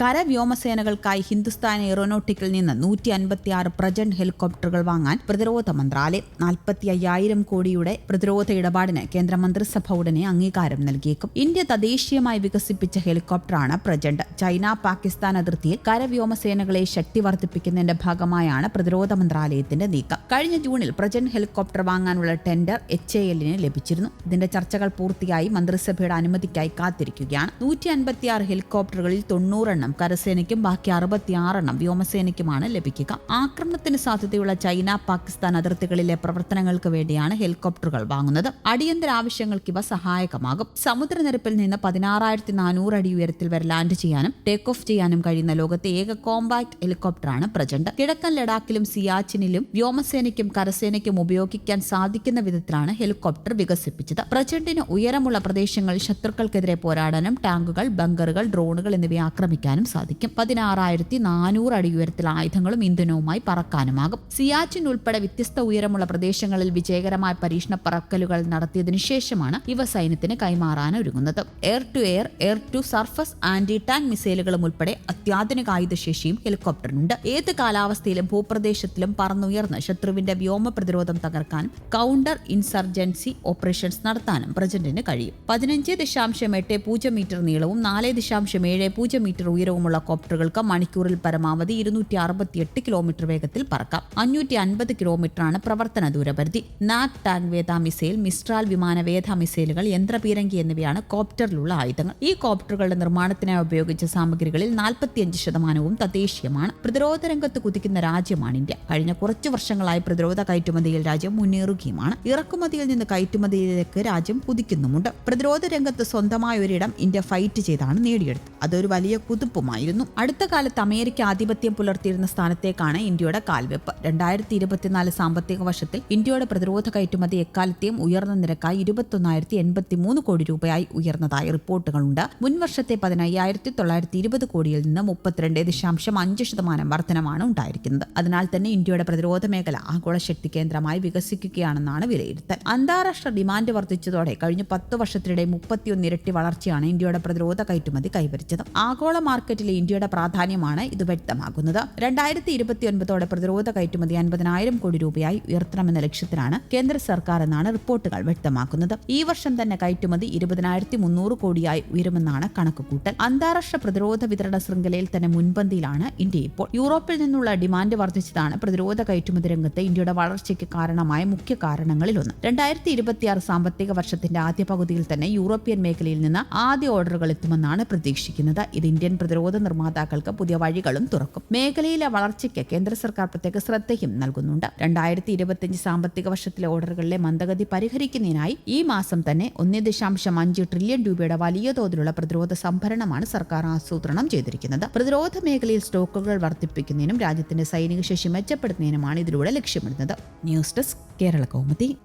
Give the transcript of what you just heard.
കരവ്യോമസേനകൾക്കായി ഹിന്ദുസ്ഥാൻ എയറോനോട്ടിക്കിൽ നിന്ന് നൂറ്റി അൻപത്തി ആറ് പ്രജന്റ് ഹെലികോപ്റ്ററുകൾ വാങ്ങാൻ പ്രതിരോധ മന്ത്രാലയം നാൽപ്പത്തി അയ്യായിരം കോടിയുടെ പ്രതിരോധ ഇടപാടിന് കേന്ദ്രമന്ത്രിസഭ ഉടനെ അംഗീകാരം നൽകിയേക്കും. ഇന്ത്യ തദ്ദേശീയമായി വികസിപ്പിച്ച ഹെലികോപ്റ്ററാണ് പ്രജന്റ് ചൈന പാകിസ്ഥാൻ അതിർത്തിയിൽ കരവ്യോമസേനകളെ ശക്തി വർദ്ധിപ്പിക്കുന്നതിന്റെ ഭാഗമായാണ് പ്രതിരോധ മന്ത്രാലയത്തിന്റെ നീക്കം. കഴിഞ്ഞ ജൂണിൽ പ്രജന്റ് ഹെലികോപ്റ്റർ വാങ്ങാനുള്ള ടെൻഡർ എച്ച് എ എല്ലിന് ലഭിച്ചിരുന്നു. ഇതിന്റെ ചർച്ചകൾ പൂർത്തിയായി മന്ത്രിസഭയുടെ അനുമതിക്കായി കാത്തിരിക്കുകയാണ്. നൂറ്റി അൻപത്തിയാറ് ഹെലികോപ്റ്ററുകളിൽ തൊണ്ണൂറെണ്ണം കരസേനയ്ക്കും ബാക്കി അറുപത്തിയാറെണ്ണം വ്യോമസേനയ്ക്കുമാണ് ലഭിക്കുക. ആക്രമണത്തിന് സാധ്യതയുള്ള ചൈന പാകിസ്ഥാൻ അതിർത്തികളിലെ പ്രവർത്തനങ്ങൾക്ക് വേണ്ടിയാണ് ഹെലികോപ്റ്ററുകൾ വാങ്ങുന്നത്. അടിയന്തര ആവശ്യങ്ങൾക്ക് ഇവ സഹായകമാകും. സമുദ്രനിരപ്പിൽ നിന്ന് പതിനാറായിരത്തി നാനൂറ് അടി ഉയരത്തിൽ വരെ ലാൻഡ് ചെയ്യാനും ടേക്ക് ഓഫ് ചെയ്യാനും കഴിയുന്ന ലോകത്തെ ഏക കോമ്പാക്ട് ഹെലികോപ്റ്ററാണ് പ്രജന്റ്. കിഴക്കൻ ലഡാക്കിലും സിയാച്ചിനിലും വ്യോമസേനയ്ക്കും കരസേനയ്ക്കും ഉപയോഗിക്കാൻ സാധിക്കുന്ന വിധത്തിലാണ് ഹെലികോപ്റ്റർ വികസിപ്പിച്ചത്. പ്രജന്റിന് ഉയരമുള്ള പ്രദേശങ്ങളിൽ ശത്രുക്കൾക്കെതിരെ പോരാടാനും ടാങ്കുകൾ ബങ്കറുകൾ ഡ്രോണുകൾ എന്നിവയെ ആക്രമിക്കാനും സാധിക്കും. പതിനാറായിരത്തി നാനൂറ് അടി ഉയരത്തിൽ ആയുധങ്ങളും ഇന്ധനവുമായി പറക്കാനുമാകും. സിയാച്ചിൻ ഉൾപ്പെടെ വ്യത്യസ്ത ഉയരമുള്ള പ്രദേശങ്ങളിൽ വിജയകരമായ പരീക്ഷണ പറക്കലുകൾ നടത്തിയതിനു ശേഷമാണ് ഇവ സൈന്യത്തിന് കൈമാറാൻ ഒരുങ്ങുന്നത് air to air air to surface anti tank മിസൈലുകളും ഉൾപ്പെടെ അത്യാധുനിക ആയുധശേഷിയും ഹെലികോപ്റ്ററിനുണ്ട്. ഏത് കാലാവസ്ഥയിലും ഭൂപ്രദേശത്തിലും പറന്നുയർന്ന് ശത്രുവിന്റെ വ്യോമ പ്രതിരോധം തകർക്കാനും കൗണ്ടർ ഇൻസർജൻസി ഓപ്പറേഷൻസ് നടത്താനും പ്രജന്റിന് കഴിയും. പതിനഞ്ച് ദശാംശം എട്ട് പൂജ്യം മീറ്റർ നീളവും നാല് ദശാംശം ഏഴ് പൂജ്യം മീറ്റർ ഉയരവുമുള്ള കോപ്റ്ററുകൾക്ക് മണിക്കൂറിൽ പരമാവധി ഇരുന്നൂറ്റി അറുപത്തിയെട്ട് കിലോമീറ്റർ വേഗത്തിൽ പറക്കാം. അഞ്ഞൂറ്റി അൻപത് കിലോമീറ്ററാണ് പ്രവർത്തന ദൂരപരിധി. നാക് ടാങ്ക് വേദ മിസൈൽ മിസ്ട്രാൽ വിമാന വേദ മിസൈലുകൾ യന്ത്രപീരങ്കി എന്നിവയാണ് കോപ്റ്ററിലുള്ള ആയുധങ്ങൾ. ഈ കോപ്റ്ററുകളുടെ നിർമ്മാണത്തിനായി ഉപയോഗിച്ച സാമഗ്രികളിൽ നാൽപ്പത്തിയഞ്ച് ശതമാനവും തദ്ദേശീയമാണ്. പ്രതിരോധ രംഗത്ത് കുതിക്കുന്ന രാജ്യമാണ് ഇന്ത്യ. കഴിഞ്ഞ കുറച്ചു വർഷങ്ങളായി പ്രതിരോധ കയറ്റുമതിയിൽ രാജ്യം മുന്നേറുകയുമാണ്. ഇറക്കുമതിയിൽ നിന്ന് കയറ്റുമതിയിലേക്ക് രാജ്യം കുതിക്കുന്നുമുണ്ട്. പ്രതിരോധ രംഗത്ത് സ്വന്തമായ ഒരിടം ഇന്ത്യ ഫൈറ്റ് ചെയ്താണ് നേടിയെടുത്തത്. അതൊരു വലിയ കുതിപ്പുമായിരുന്നു അടുത്ത കാലത്ത് അമേരിക്ക ആധിപത്യം പുലർത്തിയിരുന്ന സ്ഥാനത്തേക്കാണ് ഇന്ത്യയുടെ കാൽവെപ്പ്. രണ്ടായിരത്തി ഇരുപത്തിനാല് സാമ്പത്തിക വർഷത്തിൽ ഇന്ത്യയുടെ പ്രതിരോധ കയറ്റുമതി എക്കാലത്തെയും ഉയർന്ന നിരക്കായി ഇരുപത്തൊന്നായിരത്തി എൺപത്തി മൂന്ന് കോടി രൂപയായി ഉയർന്നതായി റിപ്പോർട്ടുകളുണ്ട്. മുൻവർഷത്തെ പതിനയ്യായിരത്തി തൊള്ളായിരത്തി ഇരുപത് കോടിയിൽ നിന്ന് മുപ്പത്തിരണ്ട് ദശാംശം അഞ്ച് ശതമാനം വർധനമാണ് ഉണ്ടായിരിക്കുന്നത്. അതിനാൽ തന്നെ ഇന്ത്യയുടെ പ്രതിരോധ മേഖല ആഗോള ശക്തി കേന്ദ്രമായി വികസിക്കുകയാണെന്നാണ് വിലയിരുത്തൽ. അന്താരാഷ്ട്ര ഡിമാൻഡ് വർദ്ധിച്ചതോടെ കഴിഞ്ഞ പത്ത് വർഷത്തിനിടെ മുപ്പത്തിയൊന്ന് ഇരട്ടി വളർച്ചയാണ് ഇന്ത്യയുടെ പ്രതിരോധ കയറ്റുമതി കൈവരിച്ചത്. ആഗോള മാർക്കറ്റിലെ ഇന്ത്യയുടെ പ്രാധാന്യമാണ് ഇത് വ്യക്തമാക്കുന്നത്. രണ്ടായിരത്തി ഇരുപത്തിയൊൻപതോടെ പ്രതിരോധ കയറ്റുമതി അൻപതിനായിരം കോടി രൂപയായി ഉയർത്തണമെന്ന ലക്ഷ്യത്തിലാണ് കേന്ദ്ര സർക്കാർ എന്നാണ് റിപ്പോർട്ടുകൾ വ്യക്തമാക്കുന്നത്. ഈ വർഷം തന്നെ കയറ്റുമതി ഇരുപതിനായിരത്തി മുന്നൂറ് കോടിയായി ഉയരുമെന്നാണ് കണക്കുകൂട്ടൽ. അന്താരാഷ്ട്ര പ്രതിരോധ വിതരണ ശൃംഖലയിൽ തന്നെ മുൻപന്തിയിലാണ് ഇന്ത്യ ഇപ്പോൾ. യൂറോപ്പിൽ നിന്നുള്ള ഡിമാൻഡ് വർദ്ധിച്ചതാണ് പ്രതിരോധ കയറ്റുമതി രംഗത്ത് ഇന്ത്യയുടെ വളർച്ചയ്ക്ക് കാരണമായ മുഖ്യ കാരണങ്ങളിലൊന്ന്. രണ്ടായിരത്തി ഇരുപത്തിയാറ് സാമ്പത്തിക വർഷത്തിന്റെ ആദ്യ പകുതിയിൽ തന്നെ യൂറോപ്യൻ മേഖലയിൽ നിന്ന് ആദ്യ ഓർഡറുകൾ എത്തുമെന്നാണ് പ്രതീക്ഷിക്കുന്നത്. ഇത് ഇന്ത്യൻ പ്രതിരോധ നിർമ്മാതാക്കൾക്ക് പുതിയ വഴികളും തുറക്കും. മേഖലയിലെ വളർച്ചയ്ക്ക് കേന്ദ്ര സർക്കാർ പ്രത്യേക ശ്രദ്ധയും നൽകുന്നുണ്ട്. രണ്ടായിരത്തി ഇരുപത്തിയഞ്ച് സാമ്പത്തിക വർഷത്തിലെ ഓർഡറുകളിലെ മന്ദഗതി പരിഹരിക്കുന്നതിനായി ഈ മാസം തന്നെ ഒന്നേ ദശാംശം അഞ്ച് ട്രില്യൺ രൂപയുടെ വലിയ തോതിലുള്ള പ്രതിരോധ സംഭരണമാണ് സർക്കാർ ആസൂത്രണം ചെയ്തിരിക്കുന്നത്. പ്രതിരോധ മേഖലയിൽ സ്റ്റോക്കുകൾ വർദ്ധിപ്പിക്കുന്നതിനും രാജ്യത്തിന്റെ സൈനിക ശേഷി മെച്ചപ്പെടുത്തുന്നതിനുമാണ് ഇതിലൂടെ ലക്ഷ്യമിടുന്നത്. News desk Kerala Kaumudi.